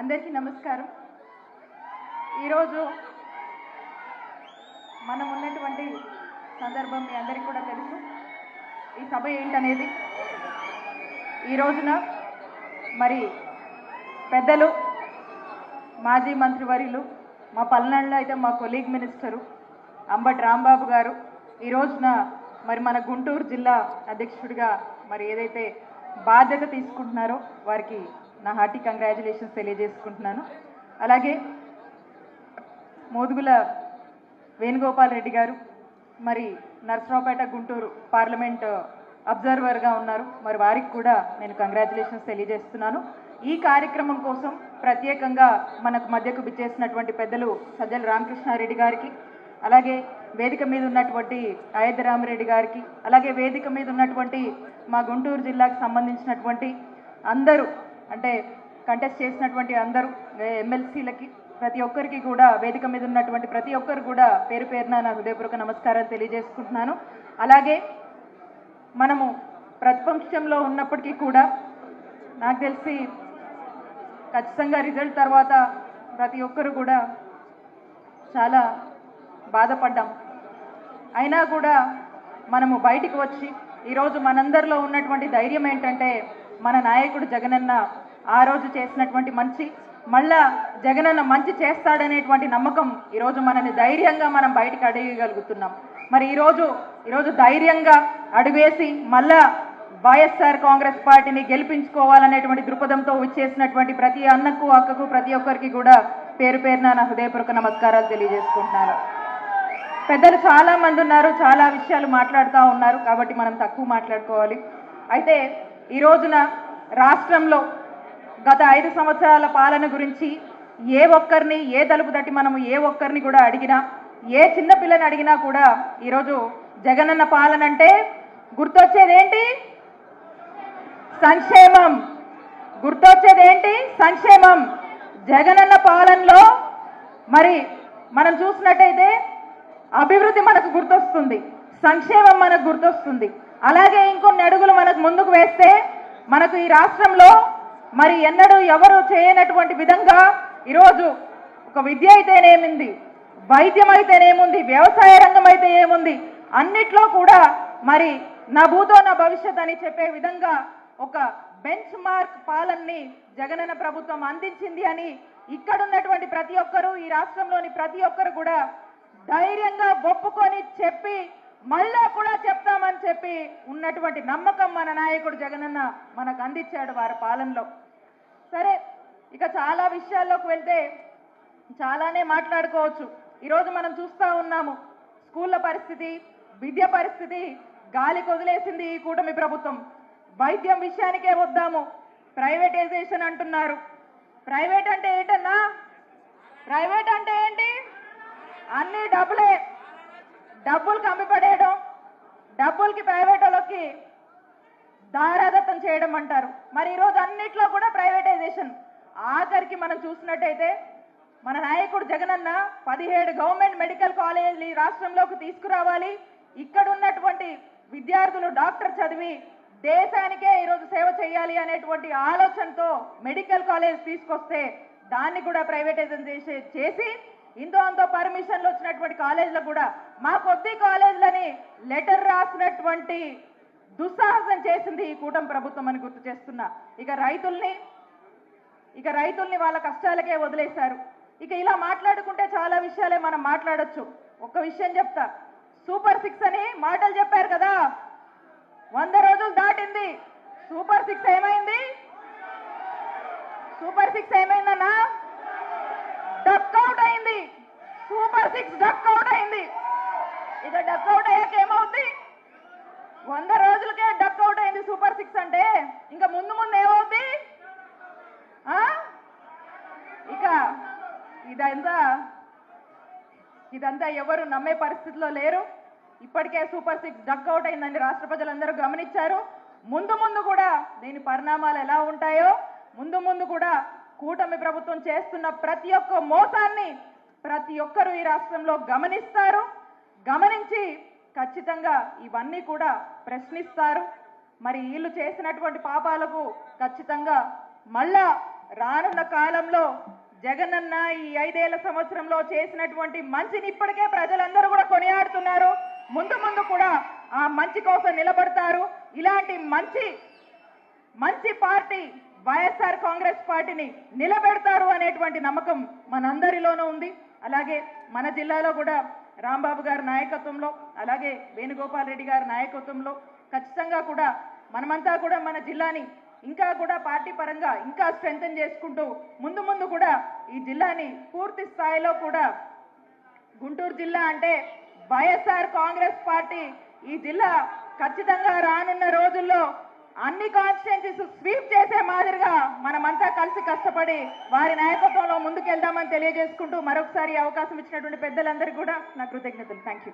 అందరికీ నమస్కారం. ఈరోజు మనం ఉన్నటువంటి సందర్భం మీ అందరికీ కూడా తెలుసు. ఈ సభ ఏంటనేది? ఈ రోజున మరి పెద్దలు మాజీ మంత్రివర్యులు మా పల్నాడులో అయితే మా కొలీగ్ మినిస్టరు అంబటి రాంబాబు గారు ఈ రోజున మరి మన గుంటూరు జిల్లా అధ్యక్షుడిగా మరి ఏదైతే బాధ్యత తీసుకుంటున్నారో వారికి నా హార్టీ కంగ్రాచులేషన్స్ తెలియజేసుకుంటున్నాను. అలాగే మోదుగుల వేణుగోపాల్ రెడ్డి గారు మరి నర్సరావుపేట గుంటూరు పార్లమెంట్ అబ్జర్వర్గా ఉన్నారు. మరి వారికి కూడా నేను కంగ్రాచులేషన్స్ తెలియజేస్తున్నాను. ఈ కార్యక్రమం కోసం ప్రత్యేకంగా మనకు మధ్యకు బిచ్చేసినటువంటి పెద్దలు సజ్జల రామకృష్ణారెడ్డి గారికి అలాగే వేదిక మీద ఉన్నటువంటి అయోధ్య రామరెడ్డి గారికి అలాగే వేదిక మీద ఉన్నటువంటి మా గుంటూరు జిల్లాకు సంబంధించినటువంటి అందరూ అంటే కంటెస్ట్ చేసినటువంటి అందరూ ఎమ్మెల్సీలకి ప్రతి ఒక్కరికి కూడా వేదిక మీద ఉన్నటువంటి ప్రతి ఒక్కరు కూడా పేరు పేరున నా హృదయపూర్వక నమస్కారాలు తెలియజేసుకుంటున్నాను. అలాగే మనము ప్రతిపక్షంలో ఉన్నప్పటికీ కూడా నాకు తెలిసి ఖచ్చితంగా రిజల్ట్ తర్వాత ప్రతి ఒక్కరు కూడా చాలా బాధపడ్డాం. అయినా కూడా మనము బయటికి వచ్చి ఈరోజు మనందరిలో ఉన్నటువంటి ధైర్యం ఏంటంటే మన నాయకుడు జగనన్న ఆ రోజు చేసినటువంటి మంచి మళ్ళా జగనన్న మంచి చేస్తాడనేటువంటి నమ్మకం ఈరోజు మనని ధైర్యంగా మనం బయటికి అడగగలుగుతున్నాం. మరి ఈరోజు ఈరోజు ధైర్యంగా అడుగేసి మళ్ళా వైఎస్ఆర్ కాంగ్రెస్ పార్టీని గెలిపించుకోవాలనేటువంటి దృక్పథంతో వచ్చేసినటువంటి ప్రతి అన్నకు అక్కకు ప్రతి ఒక్కరికి కూడా పేరు పేరున నా హృదయపూర్వక నమస్కారాలు తెలియజేసుకుంటున్నాను. పెద్దలు చాలా మంది ఉన్నారు చాలా విషయాలు మాట్లాడుతూ ఉన్నారు కాబట్టి మనం తక్కువ మాట్లాడుకోవాలి. అయితే ఈ రోజున రాష్ట్రంలో గత ఐదు సంవత్సరాల పాలన గురించి ఏ ఒక్కరిని ఏ తలుపు తట్టి మనము ఏ ఒక్కరిని కూడా అడిగినా ఏ చిన్న పిల్లని అడిగినా కూడా ఈరోజు జగనన్న పాలన అంటే గుర్తొచ్చేదేంటి? సంక్షేమం. గుర్తొచ్చేదేంటి? సంక్షేమం. జగనన్న పాలనలో మరి మనం చూసినట్టయితే అభివృద్ధి మనకు గుర్తొస్తుంది. సంక్షేమం మనకు గుర్తొస్తుంది. అలాగే ఇంకొన్ని అడుగులు మనకు ముందుకు వేస్తే మనకు ఈ రాష్ట్రంలో మరి ఎన్నడూ ఎవరు చేయనటువంటి విధంగా ఈరోజు ఒక విద్య అయితేనేమింది వైద్యం అయితేనేముంది వ్యవసాయ రంగం అయితే ఏముంది? అన్నిట్లో కూడా మరి నా భూతో నా భవిష్యత్ అని చెప్పే విధంగా ఒక బెంచ్ మార్క్ పాలనని జగనన్న ప్రభుత్వం అందించింది అని ఇక్కడ ఉన్నటువంటి ప్రతి ఒక్కరూ ఈ రాష్ట్రంలోని ప్రతి ఒక్కరు కూడా ధైర్యంగా ఒప్పుకొని చెప్పి మళ్ళా కూడా చెప్తామని చెప్పి ఉన్నటువంటి నమ్మకం మన నాయకుడు జగనన్న మనకు అందించాడు వారి పాలనలో. సరే ఇక చాలా విషయాల్లోకి వెళ్తే చాలానే మాట్లాడుకోవచ్చు. ఈరోజు మనం చూస్తూ ఉన్నాము స్కూళ్ళ పరిస్థితి విద్య పరిస్థితి గాలికి వదిలేసింది ఈ కూటమి ప్రభుత్వం. వైద్యం విషయానికే వద్దాము ప్రైవేటైజేషన్ అంటున్నారు. ప్రైవేట్ అంటే ఏంటన్నా? ప్రైవేట్ అంటే ఏంటి? అన్ని డబ్బులే. డబ్బులు కమ్మిపడేయడం డబ్బులకి ప్రైవేట్ వాళ్ళకి దారాదత్తం చేయడం అంటారు. మరి ఈరోజు అన్నిట్లో కూడా ప్రైవేటైజేషన్ ఆఖరికి మనం చూసినట్టయితే మన నాయకుడు జగనన్న పదిహేడు గవర్నమెంట్ మెడికల్ కాలేజీలు ఈ రాష్ట్రంలోకి తీసుకురావాలి. ఇక్కడ ఉన్నటువంటి విద్యార్థులు డాక్టర్ చదివి దేశానికే ఈరోజు సేవ చేయాలి అనేటువంటి ఆలోచనతో మెడికల్ కాలేజ్ తీసుకొస్తే దాన్ని కూడా ప్రైవేటైజేషన్ చేసి చేసి ఇంతో అంతో పర్మిషన్లు వచ్చినటువంటి కాలేజీలో కూడా మా కొద్ది కాలేజీలని లెటర్ రాసినటువంటి దుస్సాహసం చేసింది ఈ కూటమి ప్రభుత్వం అని గుర్తు చేస్తున్నా. ఇక రైతుల్ని ఇక రైతుల్ని వాళ్ళ కష్టాలకే వదిలేశారు. ఇక ఇలా మాట్లాడుకుంటే చాలా విషయాలే మనం మాట్లాడొచ్చు. ఒక్క విషయం చెప్తా. సూపర్ సిక్స్ అని మాటలు చెప్పారు కదా. వంద రోజులు దాటింది. సూపర్ సిక్స్ ఏమైంది? సూపర్ సిక్స్ ఏమైందన్నా డక్ అవుట్ అయింది నెంబర్ సిక్స్ డక్ అవుట్ అయింది. ఇక డక్ అవుట్ అయ్యాక ఏమవుద్ది? వంద రోజులకే డక్ అవుట్ అయింది సూపర్ సిక్స్ అంటే. ఇంకా ముందు ముందు ఏమవుద్ది? ఆ? ఇక ఇదంతా ఇదంతా ఎవరు నమ్మే పరిస్థితిలో లేరు. ఇప్పటికే సూపర్ సిక్స్ డక్ అవుట్ అయిందని రాష్ట్ర ప్రజలందరూ గమనించారు. ముందు ముందు కూడా దీని పరిణామాలు ఎలా ఉంటాయో ముందు ముందు కూడా కూటమి ప్రభుత్వం చేస్తున్న ప్రతి ఒక్క మోసాన్ని ప్రతి ఒక్కరూ ఈ రాష్ట్రంలో గమనిస్తారు. గమనించి ఖచ్చితంగా ఇవన్నీ కూడా ప్రశ్నిస్తారు. మరి వీళ్ళు చేసినటువంటి పాపాలకు ఖచ్చితంగా మళ్ళా రానున్న కాలంలో జగనన్న ఈ ఐదేళ్ళ సంవత్సరంలో చేసినటువంటి మంచిని ఇప్పటికే ప్రజలందరూ కూడా కొనియాడుతున్నారు. ముందు ముందు కూడా ఆ మంచి కోసం నిలబడతారు. ఇలాంటి మంచి మంచి పార్టీ వైఎస్ఆర్ కాంగ్రెస్ పార్టీని నిలబెడతారు అనేటువంటి నమ్మకం మనందరిలోనూ ఉంది. అలాగే మన జిల్లాలో కూడా రాంబాబు గారి నాయకత్వంలో అలాగే వేణుగోపాల్ రెడ్డి గారి నాయకత్వంలో ఖచ్చితంగా కూడా మనమంతా కూడా మన జిల్లాని ఇంకా కూడా పార్టీ పరంగా ఇంకా స్ట్రెంగ్తన్ చేసుకుంటూ ముందు ముందు కూడా ఈ జిల్లాని పూర్తి స్థాయిలో కూడా గుంటూరు జిల్లా అంటే వైఎస్ఆర్ కాంగ్రెస్ పార్టీ ఈ జిల్లా ఖచ్చితంగా రానున్న రోజుల్లో అన్ని కాన్స్టిట్యున్సీస్ స్వీప్ చేసే మాదిరిగా మనమంతా కలిసి కష్టపడి వారి నాయకత్వంలో ముందుకెళ్దామని తెలియజేసుకుంటూ మరొకసారి అవకాశం ఇచ్చినటువంటి పెద్దలందరికీ కూడా నా కృతజ్ఞతలు. Thank you